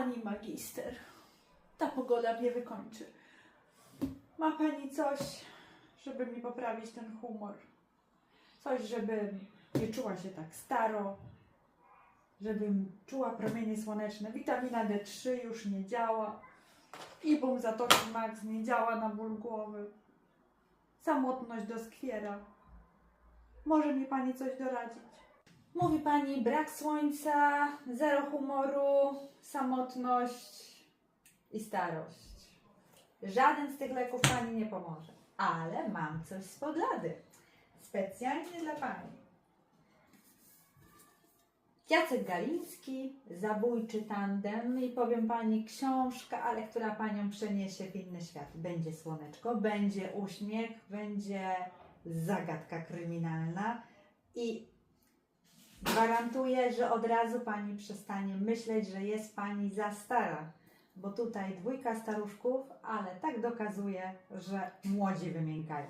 Pani magister, ta pogoda mnie wykończy. Ma pani coś, żeby mi poprawić ten humor? Coś, żebym nie czuła się tak staro, żebym czuła promienie słoneczne. Witamina D3 już nie działa. Ibum Zatoki Max nie działa na ból głowy. Samotność doskwiera. Może mi pani coś doradzić? Mówi pani brak słońca, zero humoru, samotność i starość. Żaden z tych leków pani nie pomoże, ale mam coś z poglady. Specjalnie dla pani. Jacek Galiński, Zabójczy tandem i powiem pani książka, ale która panią przeniesie w inny świat. Będzie słoneczko, będzie uśmiech, będzie zagadka kryminalna i gwarantuję, że od razu pani przestanie myśleć, że jest pani za stara. Bo tutaj dwójka staruszków, ale tak dokazuje, że młodzi wymiękają.